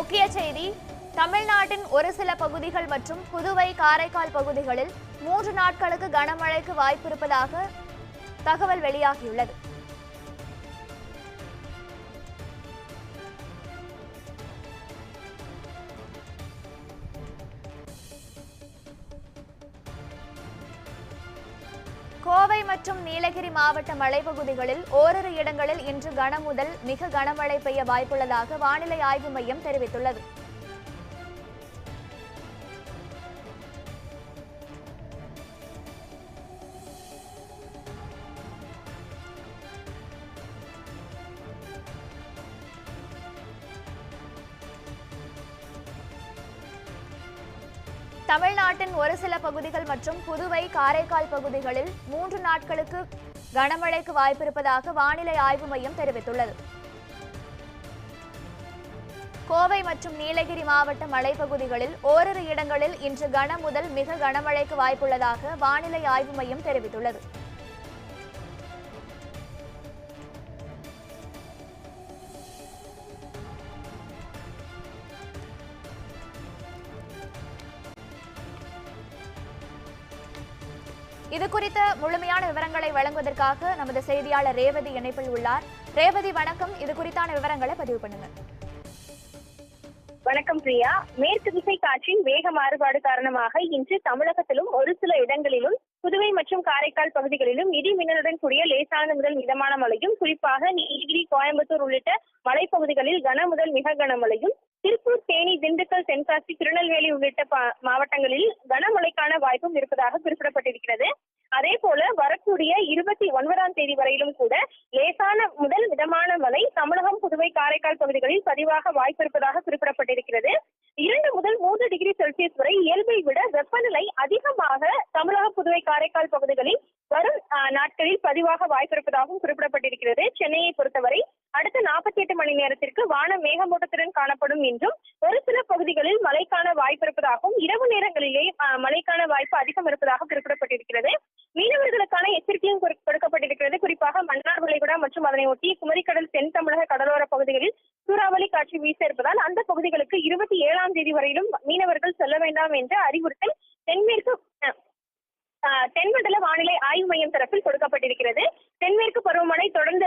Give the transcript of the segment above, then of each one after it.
முக்கிய செய்தி தமிழ்நாட்டின் ஒரு சில பகுதிகள் மற்றும் புதுவை காரைக்கால் பகுதிகளில் மூன்று நாட்களுக்கு கனமழைக்கு வாய்ப்பிருப்பதாக தகவல் வெளியாகியுள்ளது. கோவை மற்றும் நீலகிரி மாவட்ட மலைப்பகுதிகளில் ஓரிரு இடங்களில் இன்று கனமுதல் மிக கனமழை பெய்ய வாய்ப்புள்ளதாக வானிலை ஆய்வு மையம் தெரிவித்துள்ளது. தமிழ்நாட்டின் ஒரு சில பகுதிகள் மற்றும் புதுவை காரைக்கால் பகுதிகளில் மூன்று நாட்களுக்கு கனமழைக்கு வாய்ப்பிருப்பதாக வானிலை ஆய்வு மையம் தெரிவித்துள்ளது. கோவை மற்றும் நீலகிரி மாவட்ட மலைப்பகுதிகளில் ஓரிரு இடங்களில் இன்று கன முதல் மிக கனமழைக்கு வாய்ப்புள்ளதாக வானிலை ஆய்வு மையம் தெரிவித்துள்ளது. இது குறித்த முழுமையான விவரங்களை வழங்குவதற்காக நமது செய்தியாளர் ரேவதி இணைப்பில் உள்ளார். ரேவதி வணக்கம். இது குறித்தான விவரங்களை பதிவு பண்ணுங்க. வணக்கம் பிரியா. மேற்கு திசை காற்றின் வேக மாறுபாடு காரணமாக இன்று தமிழகத்திலும் ஒரு சில இடங்களிலும் புதுவை மற்றும் காரைக்கால் பகுதிகளிலும் இடி மின்னலுடன் கூடிய லேசான முதல் மிதமான மழையும் குறிப்பாக நீலகிரி கோயம்புத்தூர் உள்ளிட்ட மலைப்பகுதிகளில் கன முதல் மிக கனமழையும் திருப்பூர் தேனி திண்டுக்கல் தென்காசி திருநெல்வேலி உள்ளிட்ட மாவட்டங்களில் கனமழை கனமழைக்கான வாய்ப்பும் இருப்பதாக குறிப்பிடப்பட்டிருக்கிறது. அதே போல வரக்கூடிய இருபத்தி ஒன்பதாம் தேதி வரையிலும் கூட லேசான முதல் மிதமான மழை தமிழகம் புதுவை காரைக்கால் பகுதிகளில் பதிவாக வாய்ப்பு இருப்பதாக குறிப்பிடப்பட்டிருக்கிறது. இரண்டு முதல் மூன்று டிகிரி செல்சியஸ் வரை இயல்பை விட வெப்பநிலை அதிகமாக தமிழக புதுவை காரைக்கால் பகுதிகளில் வரும் நாட்களில் பதிவாக வாய்ப்பிருப்பதாகவும் குறிப்பிடப்பட்டிருக்கிறது. சென்னையை பொறுத்தவரை எட்டு மணி நேரத்திற்கு வானம் மேகமூட்டத்துடன் காணப்படும் என்றும் ஒரு சில பகுதிகளில் மழைக்கான வாய்ப்பு இருப்பதாகவும் இரவு நேரங்களிலே மழைக்கான வாய்ப்பு அதிகம் இருப்பதாக குறிப்பிடப்பட்டிருக்கிறது. மீனவர்களுக்கான எச்சரிக்கையும் கொடுக்கப்பட்டிருக்கிறது. குறிப்பாக மன்னார் வளைகுடா மற்றும் அதனை ஒட்டிய குமரிக்கடல் தென் தமிழக கடலோர பகுதிகளில் சூறாவளி காட்சி வீச இருப்பதால் அந்த பகுதிகளுக்கு இருபத்தி ஏழாம் தேதி வரையிலும் மீனவர்கள் செல்ல வேண்டாம் என்ற அறிவுறுத்தல் தென்மேற்கு தென்மண்டல வானிலை ஆய்வு மையம் தரப்பில் கொடுக்கப்பட்டிருக்கிறது. தென்மேற்கு பருவமழை தொடர்ந்து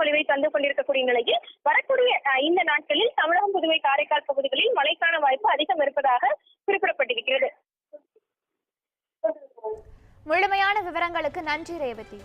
பொழிவை தந்து கொண்டிருக்கக்கூடிய நிலையில் வரக்கூடிய இந்த நாட்களில் தமிழகம் புதுவை காரைக்கால் பகுதிகளில் மழைக்கான வாய்ப்பு அதிகம் இருப்பதாக குறிப்பிடப்பட்டிருக்கிறது. முழுமையான விவரங்களுக்கு நன்றி ரேவதி.